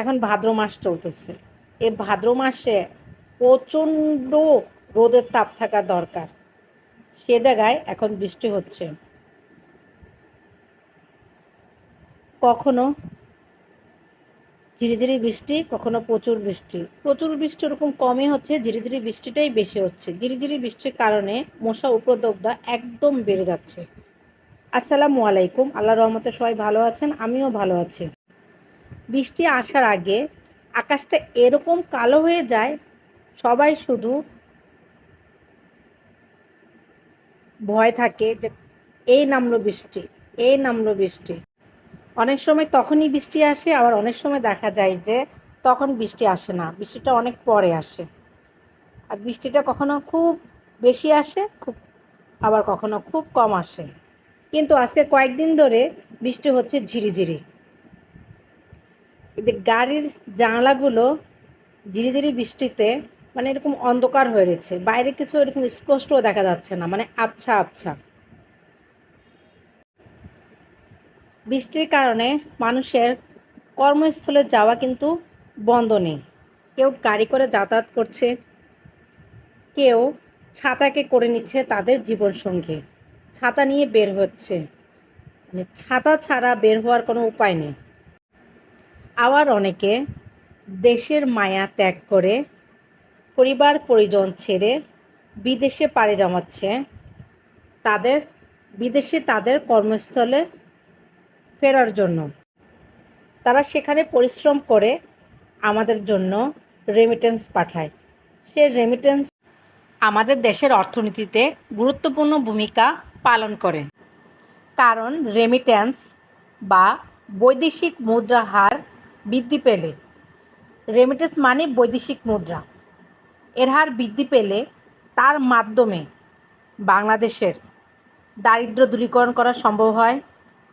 এখন ভাদ্র মাস চলতেছে। এ ভাদ্র মাসে প্রচণ্ড রোদের তাপ থাকা দরকার। সে জায়গায় এখন বৃষ্টি হচ্ছে। কখনো ঝিরিঝিরি বৃষ্টি, কখনো প্রচুর বৃষ্টি। প্রচুর বৃষ্টি ওরকম কমই হচ্ছে, ঝিরিঝিরি বৃষ্টিটাই বেশি হচ্ছে। ঝিরিঝিরি বৃষ্টির কারণে মশা উপদ্রবটা একদম বেড়ে যাচ্ছে। আসসালামু আলাইকুম আল্লাহ রহমতে সবাই ভালো আছেন, আমিও ভালো আছি। বৃষ্টি আসার আগে আকাশটা এরকম কালো হয়ে যায়, সবাই শুধু ভয় থাকে যে, এই নামলো বৃষ্টি, এই নামলো বৃষ্টি। অনেক সময় তখনই বৃষ্টি আসে, আবার অনেক সময় দেখা যায় যে, তখন বৃষ্টি আসে না, বৃষ্টিটা অনেক পরে আসে। আর বৃষ্টিটা কখনো খুব বেশি আসে, খুব, আবার কখনো খুব কম আসে। কিন্তু আজকে কয়েকদিন ধরে বৃষ্টি হচ্ছে ঝিরিঝিরি। যে গাড়ির জানলাগুলো ধীরে বৃষ্টিতে মানে এরকম অন্ধকার হয়ে রয়েছে। বাইরে কিছু এরকম স্পষ্টও দেখা যাচ্ছে না মানে আবছা আবছা। বৃষ্টির কারণে মানুষের কর্মস্থলে যাওয়া কিন্তু বন্ধ নেই। কেউ গাড়ি করে যাতায়াত করছে, কেউ ছাতাকে করে নিচ্ছে তাদের জীবনসঙ্গী। ছাতা নিয়ে বের হচ্ছে। মানে ছাতা ছাড়া বের হওয়ার কোনো উপায় নেই। আবার অনেকে দেশের মায়া ত্যাগ করে পরিবার পরিজন ছেড়ে বিদেশে পাড়ি জমাচ্ছে। তাদের, বিদেশে তাদের কর্মস্থলে ফেরার জন্য। তারা সেখানে পরিশ্রম করে আমাদের জন্য রেমিটেন্স পাঠায়। সে রেমিটেন্স আমাদের দেশের অর্থনীতিতে গুরুত্বপূর্ণ ভূমিকা পালন করে। কারণ রেমিটেন্স বা বৈদেশিক মুদ্রা হার বৃদ্ধি পেলে। রেমিটেন্স মানে বৈদেশিক মুদ্রা। এর হার বৃদ্ধি পেলে তার মাধ্যমে বাংলাদেশের দারিদ্র দূরীকরণ করা সম্ভব হয়,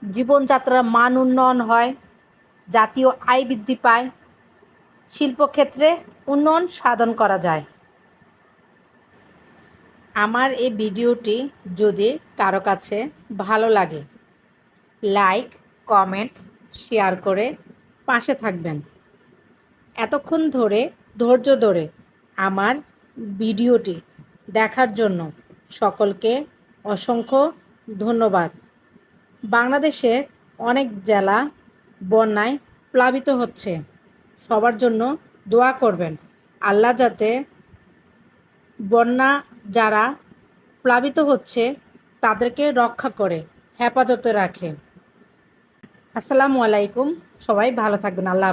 জীবনযাত্রার মান উন্নয়ন হয়, জাতীয় আয় বৃদ্ধি পায়, শিল্পক্ষেত্রে উন্নয়ন সাধন করা যায়। আমার এই ভিডিওটি যদি কারও কাছে ভালো লাগে লাইক কমেন্ট শেয়ার করে পাশে থাকবেন। এতক্ষণ ধরে, ধৈর্য ধরে আমার ভিডিওটি দেখার জন্য সকলকে অসংখ্য ধন্যবাদ। বাংলাদেশের অনেক জেলা বন্যায় প্লাবিত হচ্ছে। সবার জন্য দোয়া করবেন। আল্লাহ যাতে বন্যা যারা প্লাবিত হচ্ছে, তাদেরকে রক্ষা করে, হেফাজতে রাখে। আসসালামু আলাইকুম। সবাই ভালো থাকবেন। আল্লাহ